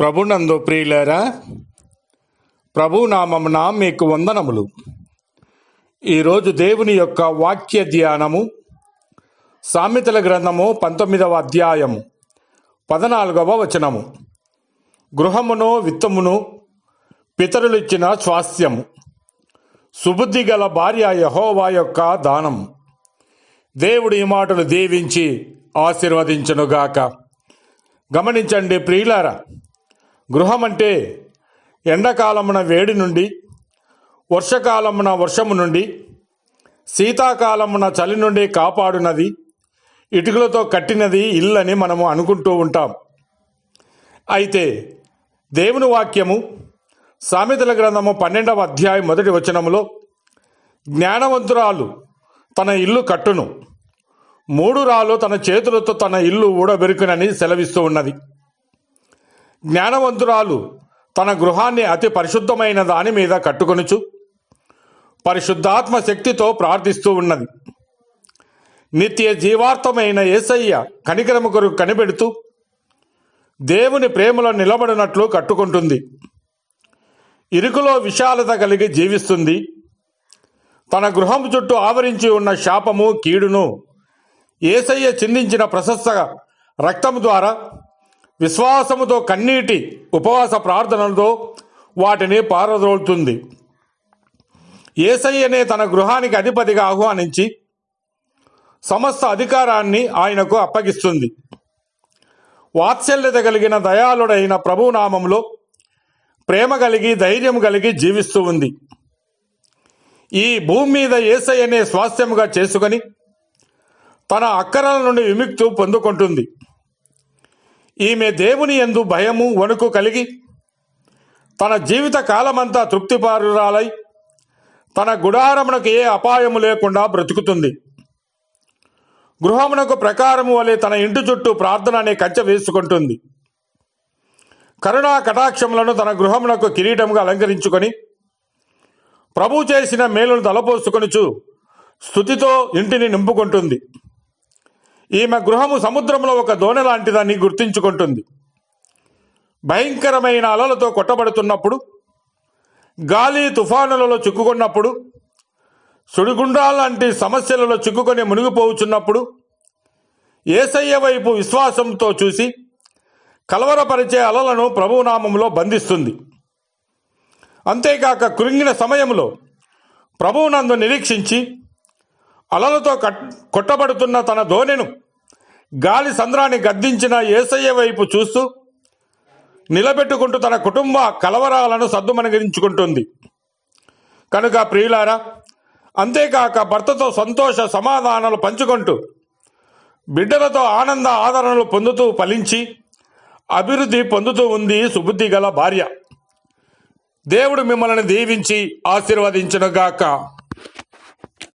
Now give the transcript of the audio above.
ప్రభునందు ప్రియులారా ప్రభు మీకు వందనములు. ఈరోజు దేవుని యొక్క వాక్య ధ్యానము సామెతల గ్రంథము పంతొమ్మిదవ అధ్యాయము పదనాలుగవ వచనము. గృహమును విత్తమును పితరులిచ్చిన స్వాస్థ్యము సుబుద్ధి గల భార్య యహోవా యొక్క దానం. దేవుడు ఈ మాటలు దీవించి ఆశీర్వదించునుగాక. గమనించండి ప్రియులారా గృహం అంటే ఎండాకాలమున వేడి నుండి వర్షకాలమున వర్షము నుండి శీతాకాలమున చలి నుండి కాపాడునది ఇటుకలతో కట్టినది ఇల్లని మనము అనుకుంటూ ఉంటాం. అయితే దేవుని వాక్యము సామెతల గ్రంథము పన్నెండవ అధ్యాయం మొదటి వచనములో జ్ఞానవంతురాలు తన ఇల్లు కట్టును మూడు రాళ్ళు తన చేతులతో తన ఇల్లు ఊడబెరుకునని సెలవిస్తూ ఉన్నది. జ్ఞానవంతురాలు తన గృహాన్ని అతి పరిశుద్ధమైన దాని మీద కట్టుకొనుచు పరిశుద్ధాత్మ శక్తితో ప్రార్థిస్తూ ఉన్నది. నిత్య జీవార్థమైన ఏసయ్య కనికరము కొరకు కనిపెడుతూ దేవుని ప్రేమలో నిలబడినట్లు కట్టుకుంటుంది. ఇరుకులో విశాలత కలిగి జీవిస్తుంది. తన గృహం చుట్టూ ఆవరించి ఉన్న శాపము కీడును ఏసయ్య చిందించిన ప్రశస్త రక్తము ద్వారా విశ్వాసముతో కన్నీటి ఉపవాస ప్రార్థనలతో వాటిని పారదోలుతుంది ఏసయ్యనే తన గృహానికి అధిపతిగా ఆహ్వానించి సమస్త అధికారాన్ని ఆయనకు అప్పగిస్తుంది. వాత్సల్యత కలిగిన దయాళుడైన ప్రభునామంలో ప్రేమ కలిగి ధైర్యం కలిగి జీవిస్తూ ఉంది. ఈ భూమి మీద ఏసయ్యనే స్వాస్థ్యముగా చేసుకొని తన అక్కరల నుండి విముక్తు పొందుకుంటుంది. ఈమె దేవుని ఎందు భయము వణుకు కలిగి తన జీవిత కాలమంతా తృప్తిపారురాలై తన గుడారమునకు ఏ అపాయము లేకుండా బ్రతుకుతుంది. గృహమునకు ప్రకారము వలె తన ఇంటి చుట్టూ ప్రార్థన అనే కంచె వేసుకుంటుంది. కరుణా కటాక్షములను తన గృహమునకు కిరీటముగా అలంకరించుకొని ప్రభు చేసిన మేలును తలపోసుకొనుచు స్థుతితో ఇంటిని నింపుకుంటుంది. ఈమె గృహము సముద్రంలో ఒక దోణె లాంటిదని గుర్తించుకుంటుంది. భయంకరమైన అలలతో కొట్టబడుతున్నప్పుడు గాలి తుఫానులలో చిక్కుకున్నప్పుడు సుడిగుండాల లాంటి సమస్యలలో చిక్కుకొని మునిగిపోవుచున్నప్పుడు ఏసయ్య వైపు విశ్వాసంతో చూసి కలవరపరిచే అలలను ప్రభునామంలో బంధిస్తుంది. అంతేకాక కృంగిన సమయంలో ప్రభువునందు నిరీక్షించి అలలతో కట్ కొట్టబడుతున్న తన ధోనెను గాలి సంద్రాన్ని గద్దించిన ఏసయ్య వైపు చూస్తూ నిలబెట్టుకుంటూ తన కుటుంబ కలవరాలను సద్దుమణగించుకుంటుంది. కనుక ప్రియులారా అంతేకాక భర్తతో సంతోష సమాధానాలు పంచుకుంటూ బిడ్డలతో ఆనంద ఆదరణలు పొందుతూ ఫలించి అభివృద్ధి పొందుతూ ఉంది సుబుద్ధి గల భార్య. దేవుడు మిమ్మల్ని దీవించి ఆశీర్వదించునుగాక.